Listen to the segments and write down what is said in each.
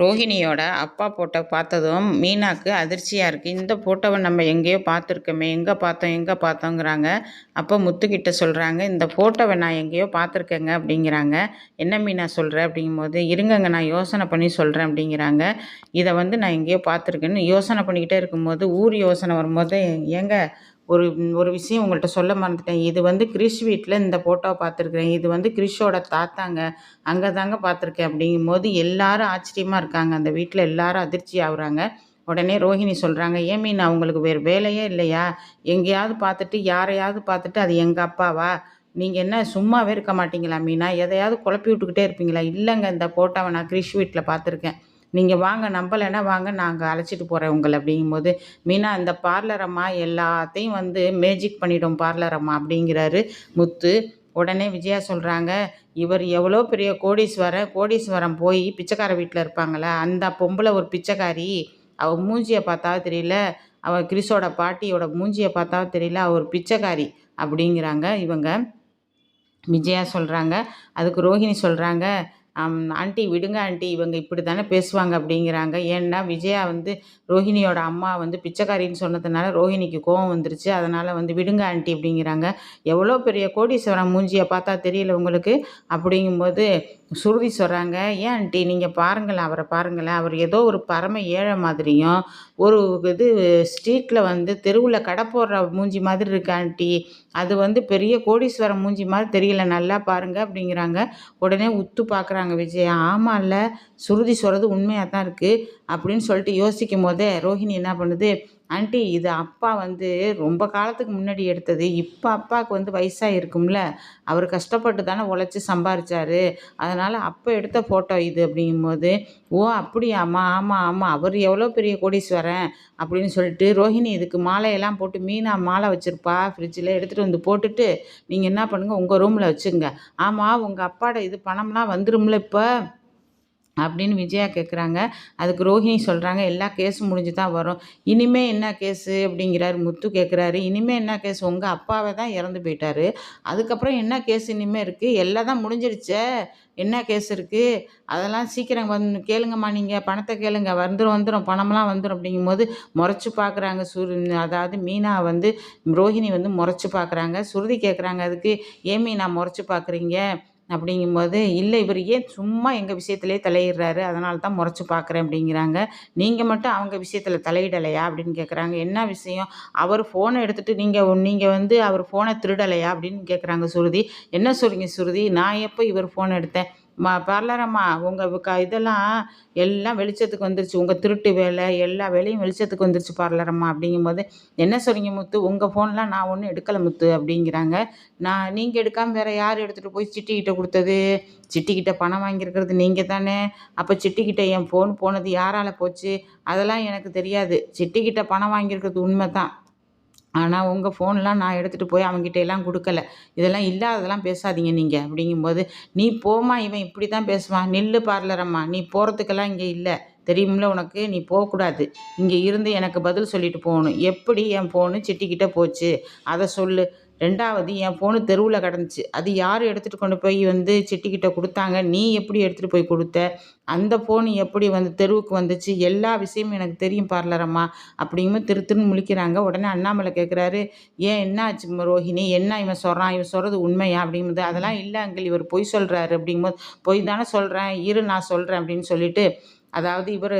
ரோஹிணியோட அப்பா ஃபோட்டோ பார்த்ததும் மீனாக்கு அதிர்ச்சியாக இருக்குது இந்த ஃபோட்டோவை நம்ம எங்கேயோ பார்த்துருக்கோமே எங்கே பார்த்தோம் எங்கே பார்த்தோங்கிறாங்க. அப்போ முத்துக்கிட்ட சொல்கிறாங்க இந்த ஃபோட்டோவை நான் எங்கேயோ பார்த்துருக்கேங்க அப்படிங்கிறாங்க. என்ன மீனா சொல்கிற அப்படிங்கும்போது இருங்கங்க நான் யோசனை பண்ணி சொல்கிறேன் அப்படிங்கிறாங்க. இதை வந்து நான் எங்கேயோ பார்த்துருக்கேன்னு யோசனை பண்ணிக்கிட்டே இருக்கும்போது ஊர் யோசனை வரும்போது ஏங்க ஒரு ஒரு விஷயம் உங்கள்கிட்ட சொல்ல மறந்துட்டேன். இது வந்து கிரிஷ் வீட்டில் இந்த ஃபோட்டோவை பார்த்துருக்குறேன். இது வந்து கிரிஷோட தாத்தாங்க. அங்கே தாங்க பார்த்துருக்கேன் அப்படிங்கும்போது எல்லாரும் ஆச்சரியமாக இருக்காங்க. அந்த வீட்டில் எல்லாரும் அதிர்ச்சி ஆகுறாங்க. உடனே ரோஹிணி சொல்கிறாங்க ஏன் மீன் அவங்களுக்கு வேறு வேலையே இல்லையா? எங்கேயாவது பார்த்துட்டு யாரையாவது பார்த்துட்டு அது எங்கள் அப்பாவா? நீங்கள் என்ன சும்மாவே இருக்க மாட்டீங்களா மீனா? எதையாவது குழப்பி விட்டுக்கிட்டே இருப்பீங்களா? இல்லைங்க இந்த ஃபோட்டோவை நான் கிரிஷ் வீட்டில் பார்த்துருக்கேன். நீங்கள் வாங்க நம்பலைன்னா வாங்க நாங்கள் அழைச்சிட்டு போகிறேன் உங்களை அப்படிங்கும்போது மீனா இந்த பார்லர் அம்மா எல்லாத்தையும் வந்து மேஜிக் பண்ணிடும் பார்லர் அம்மா அப்படிங்கிறாரு முத்து. உடனே விஜயா சொல்கிறாங்க இவர் எவ்வளோ பெரிய கோடீஸ்வரன் கோடீஸ்வரம் போய் பிச்சைக்கார வீட்டில் இருப்பாங்களே அந்த பொம்பளை ஒரு பிச்சைக்காரி அவள் மூஞ்சியை பார்த்தா தெரியல அவள் கிறிஸோட பாட்டியோட மூஞ்சியை பார்த்தா தெரியல அவர் பிச்சைக்காரி அப்படிங்கிறாங்க இவங்க. விஜயா சொல்கிறாங்க அதுக்கு ரோஹிணி சொல்கிறாங்க ஆண்டி விடுங்க ஆண்டி. இவங்க இப்படி தானே பேசுவாங்க அப்படிங்கிறாங்க. ஏன்னா விஜயா வந்து ரோஹிணியோட அம்மா வந்து பிச்சைக்காரின்னு சொன்னதுனால ரோஹிணிக்கு கோவம் வந்துருச்சு. அதனால் வந்து விடுங்க ஆண்டி அப்படிங்கிறாங்க. எவ்வளோ பெரிய கோடீஸ்வரம் மூஞ்சியை பார்த்தா தெரியல உங்களுக்கு? அப்படிங்கும்போது சுருதி சொல்கிறாங்க ஏன் ஆண்டி நீங்கள் பாருங்களேன் அவரை பாருங்களேன் அவர் ஏதோ ஒரு பரம ஏழை மாதிரியும் ஒரு இது ஸ்ட்ரீட்டில் வந்து தெருவில் கடை போடுற மூஞ்சி மாதிரி இருக்கு ஆண்டி. அது வந்து பெரிய கோடீஸ்வரம் மூஞ்சி மாதிரி தெரியல நல்லா பாருங்க அப்படிங்கிறாங்க. உடனே உத்து பார்க்குறாங்க விஜய். ஆமாம்ல சுருதி சொல்கிறது உண்மையாக தான் இருக்குது அப்படின்னு சொல்லிட்டு யோசிக்கும் போதே ரோஹிணி என்ன பண்ணுது ஆண்டி இது அப்பா வந்து ரொம்ப காலத்துக்கு முன்னாடி எடுத்தது. இப்போ அப்பாவுக்கு வந்து வயசாக இருக்கும்ல அவர் கஷ்டப்பட்டு தானே உழைச்சி சம்பாரிச்சாரு. அதனால் அப்போ எடுத்த ஃபோட்டோ இது அப்படிங்கும்போது ஓ அப்படியாம்மா ஆமாம் ஆமாம் அவர் எவ்வளோ பெரிய கோடீஸ்வரன் அப்படின்னு சொல்லிட்டு ரோஹிணி இதுக்கு மாலையெல்லாம் போட்டு மீனா மாலை வச்சுருப்பா ஃப்ரிட்ஜில் எடுத்துகிட்டு வந்து போட்டுட்டு நீங்கள் என்ன பண்ணுங்கள் உங்கள் ரூமில் வச்சுங்க. ஆமாம் உங்கள் அப்பாட இது பணம்லாம் வந்துரும்ல இப்போ? அப்படின்னு விஜயா கேட்குறாங்க அதுக்கு ரோஹிணி சொல்கிறாங்க எல்லா கேஸும் முடிஞ்சு தான் வரும். இனிமேல் என்ன கேஸு அப்படிங்கிறாரு முத்து கேட்குறாரு இனிமேல் என்ன கேஸ் உங்கள் அப்பாவை தான் இறந்து போயிட்டாரு. அதுக்கப்புறம் என்ன கேஸ் இனிமேல் இருக்குது எல்லாம் தான் முடிஞ்சிருச்சே. என்ன கேஸ் இருக்குது அதெல்லாம் சீக்கிரம் வந்து கேளுங்கம்மா நீங்கள் பணத்தை கேளுங்க. வந்துடும் வந்துடும் பணம்லாம் வந்துடும் அப்படிங்கும்போது முறைச்சி பார்க்குறாங்க சுரு அதாவது மீனா வந்து ரோஹிணி வந்து முறைச்சி பார்க்குறாங்க சுருதி கேட்குறாங்க அதுக்கு ஏன் மீனா முறைச்சி பார்க்குறீங்க அப்படிங்கும்போது இல்லை இவர் ஏன் சும்மா எங்கள் விஷயத்திலே தலையிடுறாரு? அதனால தான் முறைச்சி பார்க்குறேன் அப்படிங்கிறாங்க. நீங்கள் மட்டும் அவங்க விஷயத்தில் தலையிடலையா? அப்படின்னு கேட்குறாங்க. என்ன விஷயம்? அவர் ஃபோனை எடுத்துகிட்டு நீங்கள் நீங்கள் வந்து அவர் ஃபோனை திருடலையா? அப்படின்னு கேட்குறாங்க சுருதி. என்ன சொல்கிறீங்க சுருதி? நான் எப்போ இவர் ஃபோன் எடுத்தேன்? மா பார்லரம்மா உங்கள் க இதெல்லாம் எல்லாம் வெளிச்சத்துக்கு வந்துருச்சு. உங்கள் திருட்டு வேலை எல்லா வேலையும் வெளிச்சத்துக்கு வந்துருச்சு பார்லரம்மா அப்படிங்கும்போது என்ன சொல்கிறீங்க முத்து? உங்கள் ஃபோன்லாம் நான் ஒன்றும் எடுக்கலை முத்து அப்படிங்கிறாங்க. நான் நீங்கள் எடுக்காமல் வேறு யார் எடுத்துகிட்டு போய் சிட்டிக்கிட்ட கொடுத்தது? சிட்டிக்கிட்ட பணம் வாங்கியிருக்கிறது நீங்கள் தானே? அப்போ சிட்டிக்கிட்ட என் ஃபோன் போனது யாரால் போச்சு? அதெல்லாம் எனக்கு தெரியாது. சிட்டிக்கிட்ட பணம் வாங்கியிருக்கிறது உண்மை தான் ஆனால் உங்கள் ஃபோன்லாம் நான் எடுத்துகிட்டு போய் அவங்ககிட்ட எல்லாம் கொடுக்கல. இதெல்லாம் இல்லாததெல்லாம் பேசாதீங்க நீங்கள் அப்படிங்கும்போது நீ போம்மா இவன் இப்படி தான் பேசுவான். நில்லு பார்லரம்மா நீ போகிறதுக்கெல்லாம் இங்கே இல்லை. தெரியுமில்ல உனக்கு? நீ போகக்கூடாது. இங்கே இருந்து எனக்கு பதில் சொல்லிட்டு போகணும். எப்படி என் ஃபோனு சிட்டிக்கிட்ட போச்சு? அதை சொல்லு. ரெண்டாவது என் ஃபோனு தெருவில் கிடந்துச்சு. அது யார் எடுத்துகிட்டு கொண்டு போய் வந்து சிட்டிக்கிட்ட கொடுத்தாங்க? நீ எப்படி எடுத்துகிட்டு போய் கொடுத்த? அந்த ஃபோன் எப்படி வந்து தெருவுக்கு வந்துச்சு? எல்லா விஷயமும் எனக்கு தெரியும் பார்லரம்மா அப்படிங்கும்போது திரு திருன்னு முழிக்கிறாங்க. உடனே அண்ணாமலை கேட்குறாரு ஏன் என்ன ஆச்சு ரோஹிணி? என்ன இவன் சொல்கிறான் இவன் சொல்கிறது உண்மையா? அப்படிங்கும்போது அதெல்லாம் இல்லை அங்கிள் இவர் பொய் சொல்கிறாரு அப்படிங்கும்போது பொய் தானே சொல்கிறேன் இரு நான் சொல்கிறேன் அப்படின்னு சொல்லிட்டு அதாவது இவர்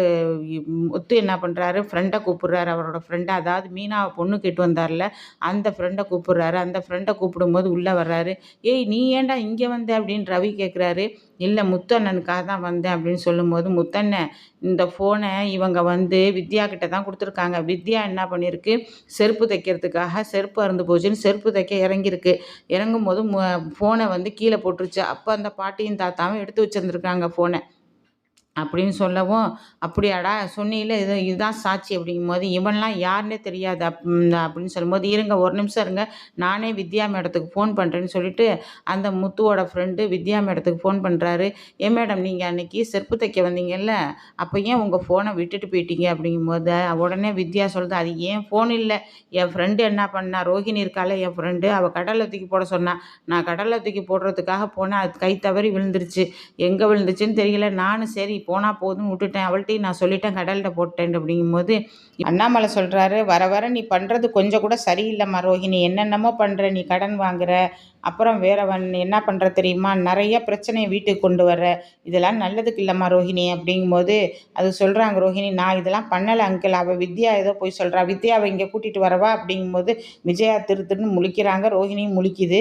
முத்து என்ன பண்ணுறாரு ஃப்ரெண்டை கூப்பிட்றாரு அவரோட ஃப்ரெண்டை அதாவது மீனாவை பொண்ணு கேட்டு வந்தார்ல அந்த ஃப்ரெண்டை கூப்பிட்றாரு. அந்த ஃப்ரெண்டை கூப்பிடும்போது உள்ளே வர்றாரு. ஏய் நீ ஏன்டா இங்கே வந்த? அப்படின்னு ரவி கேட்குறாரு இல்லை முத்தண்ணனுக்காக தான் வந்தேன் அப்படின்னு சொல்லும்போது முத்தண்ணன் இந்த ஃபோனை இவங்க வந்து வித்யா கிட்ட தான் கொடுத்துருக்காங்க. வித்யா என்ன பண்ணியிருக்கு செருப்பு தைக்கிறதுக்காக செருப்பு அருந்து போச்சுன்னு செருப்பு தைக்க இறங்கியிருக்கு. இறங்கும் போது ஃபோனை வந்து கீழே போட்டுருச்சு. அப்போ அந்த பாட்டியும் தாத்தாவும் எடுத்து வச்சுருந்துருக்காங்க ஃபோனை அப்படின்னு சொல்லவும் அப்படியாடா சொன்னியில் இது இதுதான் சாட்சி அப்படிங்கும் போது இவன்லாம் யாருன்னே தெரியாது அப் அப்படின்னு சொல்லும்போது இருங்க ஒரு நிமிஷம் இருங்க நானே வித்யா மேடத்துக்கு ஃபோன் பண்ணுறேன்னு சொல்லிட்டு அந்த முத்துவோட ஃப்ரெண்டு வித்யா மேடத்துக்கு ஃபோன் பண்ணுறாரு ஏன் மேடம் நீங்கள் அன்றைக்கி செருப்பு தைக்க வந்தீங்கல்ல அப்போ ஏன் உங்கள் ஃபோனை விட்டுட்டு போயிட்டீங்க? அப்படிங்கும்போது உடனே வித்யா சொல்லுது அது ஏன் ஃபோன் இல்லை? என் ஃப்ரெண்டு என்ன பண்ணா? ரோஹிணி இருக்கால என் ஃப்ரெண்டு அவள் கடலில் தூக்கி போட சொன்னான் நான் கடலில் தூக்கி போடுறதுக்காக போனேன் அது கை தவறி விழுந்துருச்சு. எங்கே விழுந்துச்சுன்னு தெரியல நானும் சரி போனால் போதும்னு விட்டுட்டேன். அவள்கிட்டையும் நான் சொல்லிட்டேன் கடல்கிட்ட போட்டேன் அப்படிங்கும்போது அண்ணாமலை சொல்கிறாரு வர வர நீ பண்ணுறது கொஞ்சம் கூட சரியில்லைம்மா ரோஹிணி. என்னென்னமோ பண்ணுற நீ கடன் வாங்குற. அப்புறம் வேறவன் என்ன பண்ணுற தெரியுமா? நிறைய பிரச்சனையை வீட்டுக்கு கொண்டு வர இதெல்லாம் நல்லதுக்கு இல்லைம்மா ரோஹிணி. அப்படிங்கும்போது அது சொல்கிறாங்க ரோஹிணி நான் இதெல்லாம் பண்ணலை அங்கிள் அவள் வித்யா ஏதோ போய் சொல்கிறா வித்யாவை இங்கே கூட்டிகிட்டு வரவா? அப்படிங்கும்போது விஜயா திரு திருன்னு முழிக்கிறாங்க. ரோஹிணியும் முழிக்குது.